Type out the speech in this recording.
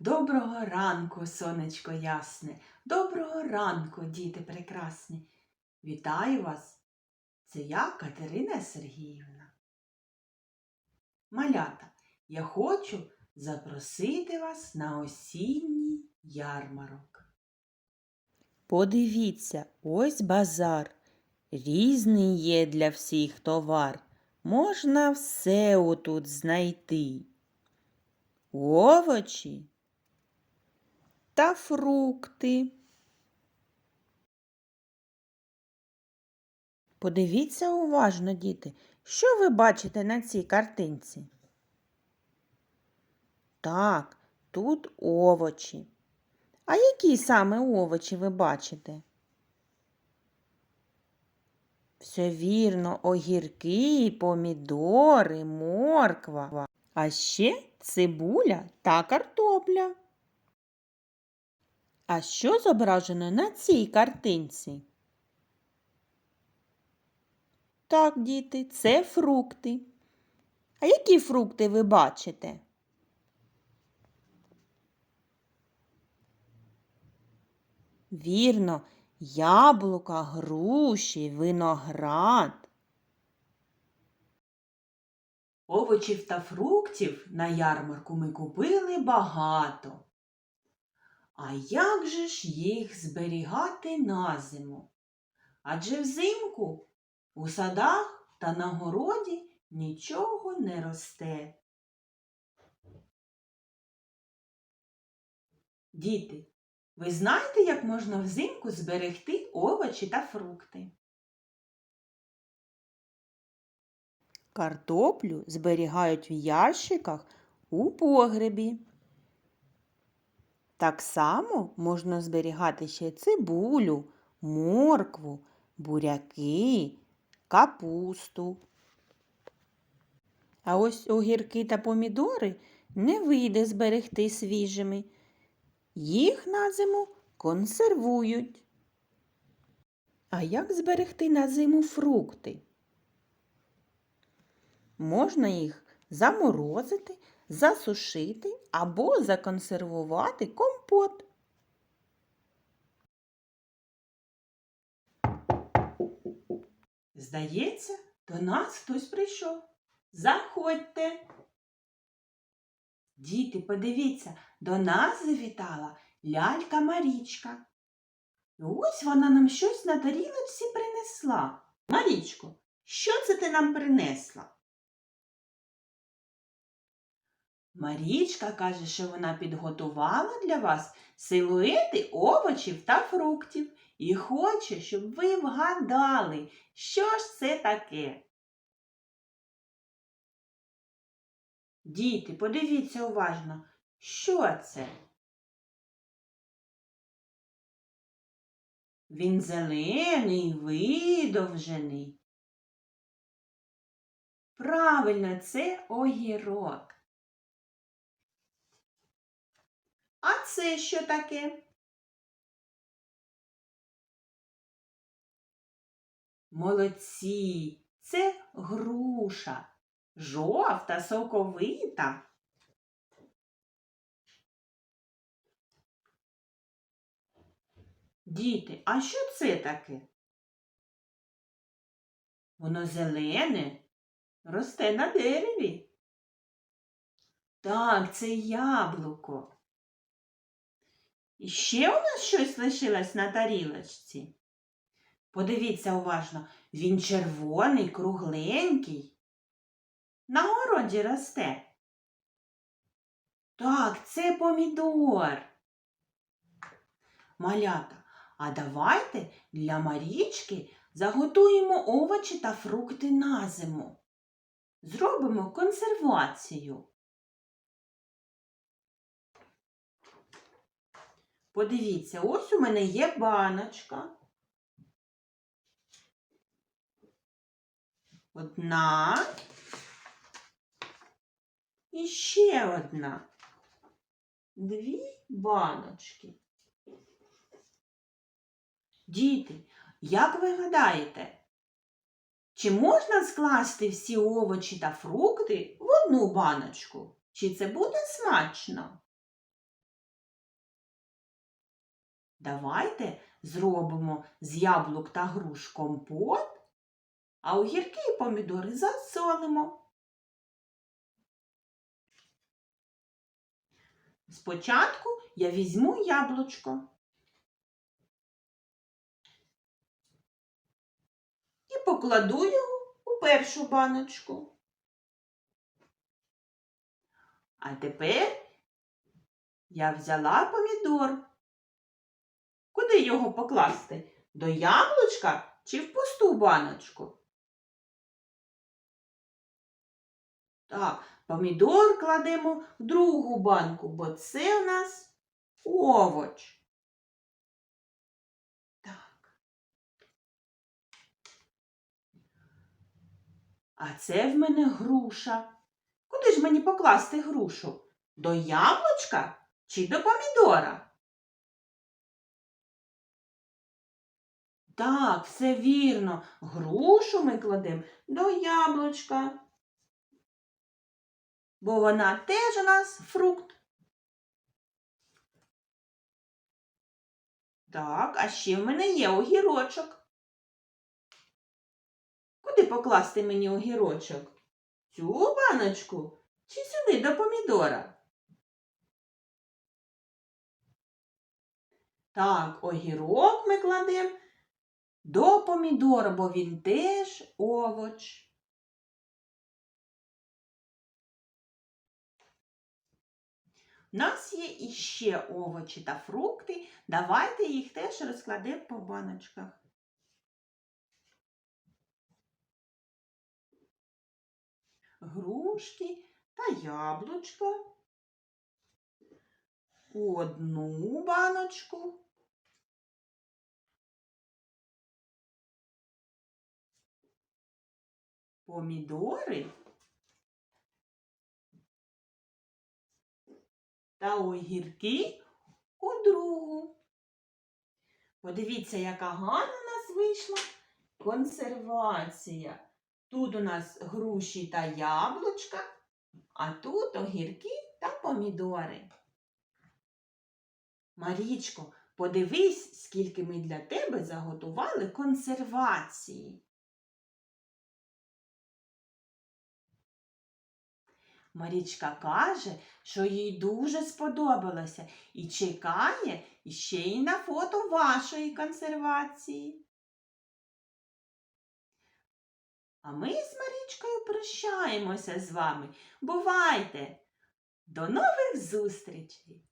Доброго ранку, сонечко ясне, доброго ранку, діти прекрасні. Вітаю вас! Це я, Катерина Сергіївна. Малята, я хочу запросити вас на осінній ярмарок. Подивіться, ось базар. Різний є для всіх товар. Можна все отут знайти. Овочі та фрукти. Подивіться уважно, діти, що ви бачите на цій картинці? Так, тут овочі. А які саме овочі ви бачите? Все вірно, огірки, помідори, морква, а ще цибуля та картопля. А що зображено на цій картинці? Так, діти, це фрукти. А які фрукти ви бачите? Вірно, яблука, груші, виноград. Овочів та фруктів на ярмарку ми купили багато. А як же ж їх зберігати на зиму? Адже взимку у садах та на городі нічого не росте. Діти, ви знаєте, як можна взимку зберегти овочі та фрукти? Картоплю зберігають в ящиках у погребі. Так само можна зберігати ще цибулю, моркву, буряки, капусту. А ось огірки та помідори не вийде зберегти свіжими. Їх на зиму консервують. А як зберегти на зиму фрукти? Можна їх заморозити, засушити або законсервувати компот. Здається, до нас хтось прийшов. Заходьте. Діти, подивіться, до нас завітала лялька Марічка. Ось вона нам щось на тарілочці принесла. Марічко, що це ти нам принесла? Марічка каже, що вона підготувала для вас силуети овочів та фруктів і хоче, щоб ви вгадали, що ж це таке. Діти, подивіться уважно, що це? Він зелений, видовжений. Правильно, це огірок. А це що таке? Молодці, це груша, жовта, соковита. Діти, а що це таке? Воно зелене, росте на дереві. Так, це яблуко. І ще у нас щось лишилось на тарілочці. Подивіться уважно, він червоний, кругленький. На городі росте. Так, це помідор. Малята, а давайте для Марічки заготуємо овочі та фрукти на зиму. Зробимо консервацію. Подивіться, ось у мене є баночка. Одна. І ще одна. Дві баночки. Діти, як ви гадаєте, чи можна скласти всі овочі та фрукти в одну баночку? Чи це буде смачно? Давайте зробимо з яблук та груш компот, а огірки і помідори засолимо. Спочатку я візьму яблучко і покладу його у першу баночку. А тепер я взяла помідор. Куди його покласти? До яблучка чи в пусту баночку? Так, помідор кладемо в другу банку, бо це у нас овоч. Так. А це в мене груша. Куди ж мені покласти грушу? До яблучка чи до помідора? Так, все вірно. Грушу ми кладемо до яблучка. Бо вона теж у нас фрукт. Так, а ще в мене є огірочок. Куди покласти мені огірочок? Цю баночку чи сюди до помідора? Так, огірок ми кладемо до помідора, бо він теж овоч. У нас є іще овочі та фрукти. Давайте їх теж розкладемо по баночках. Грушки та яблучко. Одну баночку. Помідори та огірки у другу. Подивіться, яка гарна у нас вийшла консервація. Тут у нас груші та яблучка, а тут огірки та помідори. Марічко, подивись, скільки ми для тебе заготували консервації. Марічка каже, що їй дуже сподобалося і чекає ще й на фото вашої консервації. А ми з Марічкою прощаємося з вами. Бувайте! До нових зустрічей!